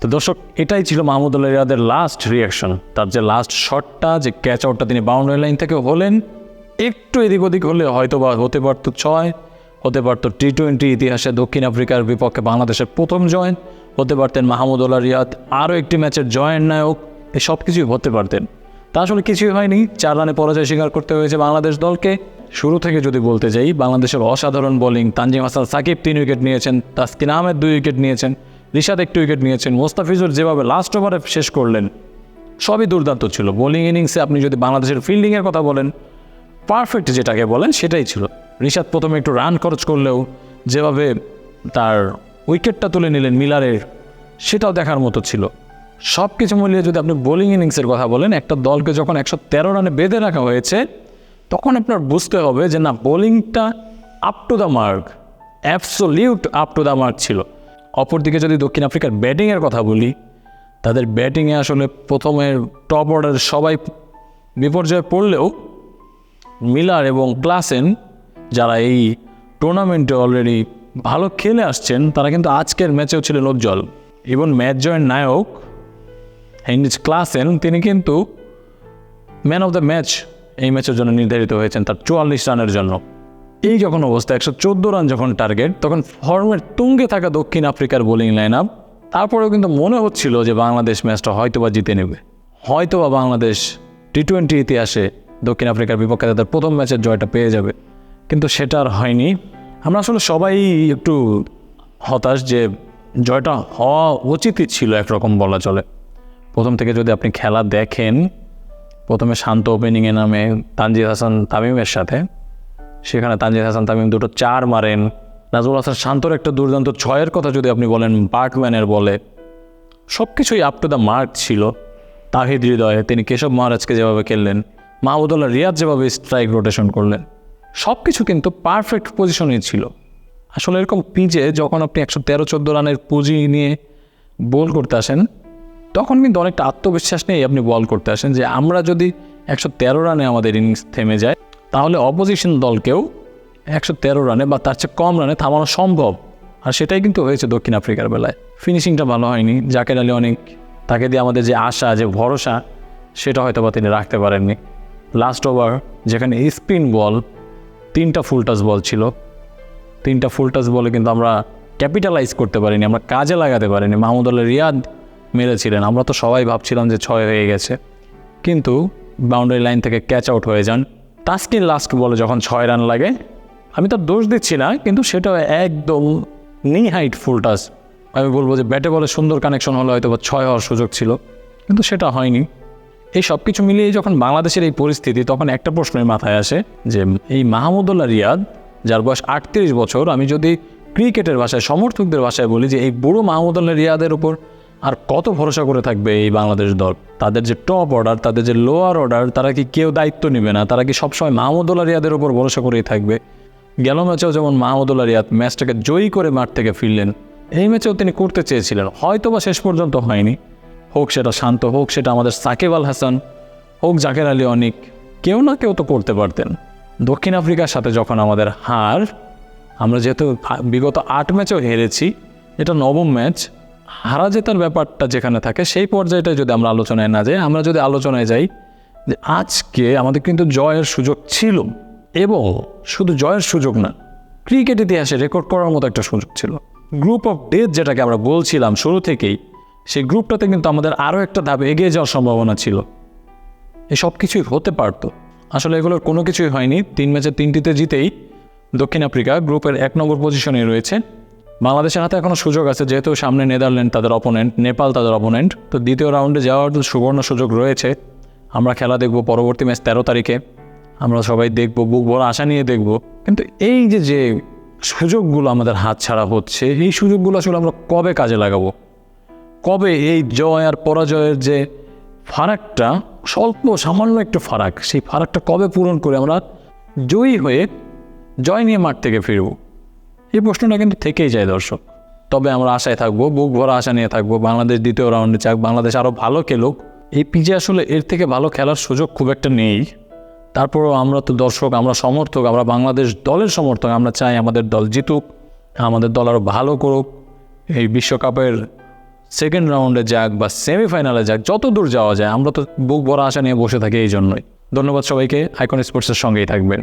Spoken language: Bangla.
তো দর্শক, এটাই ছিল মাহমুদুল্লাহ রিয়াদের লাস্ট রিয়াকশন তার যে লাস্ট শটটা যে ক্যাচ আউটটা তিনি বাউন্ডারি লাইন থেকে হলেন, একটু এদিক ওদিক হলে হয়তো বা হতে পারতো ছয়, হতে পারতো টি টোয়েন্টি ইতিহাসে দক্ষিণ আফ্রিকার বিপক্ষে বাংলাদেশের প্রথম জয়েন হতে পারতেন মাহমুদুল্লাহ রিয়াদ আরও একটি ম্যাচের জয়েন্ট নায়ক এই সব কিছুই হতে পারতেন। তা আসলে কিছুই হয়নি, চার রানে পরাজয় স্বীকার করতে হয়েছে বাংলাদেশ দলকে। শুরু থেকে যদি বলতে যাই, বাংলাদেশের অসাধারণ বোলিং তানজিম হাসান সাকিব তিন উইকেট নিয়েছেন, তাসকিন আহমেদ দুই উইকেট নিয়েছেন। রিশাদ একটি উইকেট নিয়েছেন। মোস্তাফিজুর যেভাবে লাস্ট ওভারে শেষ করলেন, সবই দুর্দান্ত ছিল। বোলিং ইনিংসে আপনি যদি বাংলাদেশের ফিল্ডিংয়ের কথা বলেন পারফেক্ট যেটাকে বলেন, সেটাই ছিল। রিশাদ প্রথমে একটু রান খরচ করলেও যেভাবে তার উইকেটটা তুলে নিলেন মিলারের, সেটাও দেখার মতো ছিল। সব কিছু মিলিয়ে যদি আপনি বোলিং ইনিংসের কথা বলেন, একটা দলকে যখন একশো তেরো রানে বেঁধে রাখা হয়েছে, তখন আপনার বুঝতে হবে যে না বোলিংটা up to the mark absolute up to the mark ছিল। অপরদিকে যদি দক্ষিণ আফ্রিকার ব্যাটিংয়ের কথা বলি, তাদের ব্যাটিংয়ে আসলে প্রথমে টপ অর্ডার সবাই বিপর্যয়ে পড়লেও মিলার এবং ক্লাসেন, যারা এই টুর্নামেন্টে অলরেডি ভালো খেলে আসছেন, তারা কিন্তু আজকের ম্যাচেও ছিলেন উজ্জ্বল। এবং ম্যাচ জয়েন্ট নায়ক হেনরিচ ক্লাসেন তিনি কিন্তু ম্যান অফ দ্য ম্যাচ এই ম্যাচের জন্য নির্ধারিত হয়েছেন তার চুয়াল্লিশ রানের জন্য। এই যখন অবস্থা, একশো চোদ্দ রান যখন টার্গেট তখন ফর্মের তুঙ্গে থাকা দক্ষিণ আফ্রিকার বোলিং লাইন আপ তারপরেও কিন্তু মনে হচ্ছিল যে বাংলাদেশ ম্যাচটা হয়তোবা জিতে নেবে। হয়তোবা বাংলাদেশ টি টোয়েন্টি ইতিহাসে দক্ষিণ আফ্রিকার বিপক্ষে তাদের প্রথম ম্যাচের জয়টা পেয়ে যাবে। কিন্তু সেটা আর হয়নি। আমরা আসলে সবাই একটু হতাশ যে জয়টা হওয়া উচিতই ছিল একরকম বলা চলে। প্রথম থেকে যদি আপনি খেলা দেখেন, প্রথমে শান্ত ওপেনিংয়ে নামে তানজিদ হাসান তামিমের সাথে সেখানে তানজিদ হাসান তামিম দুটো চার মারেন। নাজমুল হাসান শান্তর একটা দুর্দান্ত ছয়ের কথা যদি আপনি বলেন বার্টম্যানের বলে। সব কিছুই আপ টু দ্য মার্ক ছিল। তাহিদ হৃদয়ে তিনি কেশব মহারাজকে যেভাবে খেললেন মাহমুদুল্লাহ রিয়াদ যেভাবে স্ট্রাইক রোটেশন করলেন সব কিছু কিন্তু পারফেক্ট পজিশনেই ছিল। আসলে এরকম পিজে যখন আপনি একশো তেরো চোদ্দ রানের পুঁজি নিয়ে বল করতে আসেন, তখন কিন্তু অনেকটা আত্মবিশ্বাস নিয়েই আপনি বল করতে আসেন যে আমরা যদি একশো তেরো রানে আমাদের ইনিংস থেমে যায় তাহলে অপোজিশন দলকেও একশো তেরো রানে বা তার চেয়ে কম রানে থামানো সম্ভব। আর সেটাই কিন্তু হয়েছে দক্ষিণ আফ্রিকার বেলায়। ফিনিশিংটা ভালো হয়নি। জাকের আলী অনেক তাকে দিয়ে আমাদের যে আশা, যে ভরসা, সেটা হয়তো বা তিনি রাখতে পারেননি। লাস্ট ওভার যেখানে স্পিন বল তিনটা ফুল টাচ বল ছিল। তিনটা ফুল টাচ বলে কিন্তু আমরা ক্যাপিটালাইজ করতে পারিনি, আমরা কাজে লাগাতে পারিনি। মাহমুদুল্লাহ রিয়াদ মেরেছিলেন। আমরা তো সবাই ভাবছিলাম যে ছয় হয়ে গেছে। কিন্তু বাউন্ডারি লাইন থেকে ক্যাচ আউট হয়ে যান। তাস্কিন লাস্ট বলে যখন ছয় রান লাগে, আমি তো দোষ দিচ্ছি না, কিন্তু সেটা একদম নি হাইট ফুল টাচ। আমি বলব যে ব্যাটে বলে সুন্দর কানেকশন হলে হয়তো বা ছয় হওয়ার সুযোগ ছিল, কিন্তু সেটা হয়নি। এই সব কিছু মিলিয়ে যখন বাংলাদেশের এই পরিস্থিতি, তখন একটা প্রশ্নের মাথায় আসে যে এই মাহমুদুল্লাহ রিয়াদ, যার বয়স আটত্রিশ বছর, আমি যদি ক্রিকেটের ভাষায়, সমর্থকদের ভাষায় বলি যে এই বুড়ো মাহমুদুল্লাহ রিয়াদের উপর আর কত ভরসা করে থাকবে এই বাংলাদেশ দল? তাদের যে টপ অর্ডার তাদের যে লোয়ার অর্ডার তারা কি কেউ দায়িত্ব নেবে না? তারা কি সবসময় মাহমুদুল্লাহ রিয়াদের উপর ভরসা করেই থাকবে? গেল ম্যাচেও যেমন মাহমুদুল্লাহ রিয়াদ ম্যাচটাকে জয়ী করে মাঠ থেকে ফিরলেন, এই ম্যাচেও তিনি করতে চেয়েছিলেন। হয়তো বা শেষ পর্যন্ত হয়নি। হোক সেটা শান্ত, হোক সেটা আমাদের সাকিব আল হাসান, হোক জাকের আলী অনিক, কেউ না কেউ তো করতে পারতেন। দক্ষিণ আফ্রিকার সাথে যখন আমাদের হার, আমরা যেহেতু বিগত আট ম্যাচেও হেরেছি, এটা নবম ম্যাচ হারা জেতার ব্যাপারটা যেখানে থাকে, সেই পর্যায়টা যদি আমরা আলোচনায় না যাই, আমরা যদি আলোচনায় যাই যে আজকে আমাদের কিন্তু জয়ের সুযোগ ছিল এবং শুধু জয়ের সুযোগ না, ক্রিকেট ইতিহাসে রেকর্ড করার মতো একটা সুযোগ ছিল। গ্রুপ অফ ডেথ যেটাকে আমরা বলছিলাম শুরু থেকেই, সেই গ্রুপটাতে কিন্তু আমাদের আরও একটা ধাপ এগিয়ে যাওয়ার সম্ভাবনা ছিল। এই সব কিছুই হতে পারতো। আসলে এগুলোর কোনো কিছুই হয়নি। তিন ম্যাচে তিনটিতে জিতেই দক্ষিণ আফ্রিকা গ্রুপের এক নম্বর পজিশনে রয়েছে। বাংলাদেশের হাতে এখনও সুযোগ আছে, যেহেতু সামনে নেদারল্যান্ড তাদের অপোনেন্ট নেপাল তাদের অপোনেন্ট তো দ্বিতীয় রাউন্ডে যাওয়ার তো সুবর্ণ সুযোগ রয়েছে। আমরা খেলা দেখব পরবর্তী ম্যাচ তেরো তারিখে। আমরা সবাই দেখব, বুক ভরা আশা নিয়ে দেখব। কিন্তু এই যে যে সুযোগগুলো আমাদের হাত ছাড়া হচ্ছে, এই সুযোগগুলো আসলে আমরা কবে কাজে লাগাবো? কবে এই জয় আর পরাজয়ের যে ফারাকটা, স্বল্প সামান্য একটু ফারাক, সেই ফারাকটা কবে পূরণ করে আমরা জয়ী হয়ে জয় নিয়ে মাঠ থেকে ফিরব? এই প্রশ্নটা কিন্তু থেকেই যায়, দর্শক। তবে আমরা আশায় থাকব, বুক ভরা আশা নিয়ে থাকব, বাংলাদেশ দ্বিতীয় রাউন্ডে চাক, বাংলাদেশ আরও ভালো খেলুক। এই পিচে আসলে এর থেকে ভালো খেলার সুযোগ খুব একটা নেই। তারপরেও আমরা তো দর্শক, আমরা সমর্থক, আমরা বাংলাদেশ দলের সমর্থক, আমরা চাই আমাদের দল জিতুক, আমাদের দল আরও ভালো করুক। এই বিশ্বকাপের সেকেন্ড রাউন্ডে যাক বা সেমিফাইনালে যাক, যত দূর যাওয়া যায়, আমরা তো বুক ভরা আশা নিয়ে বসে থাকি এই জন্যই। ধন্যবাদ সবাইকে আইকন স্পোর্টসের সঙ্গেই থাকবেন।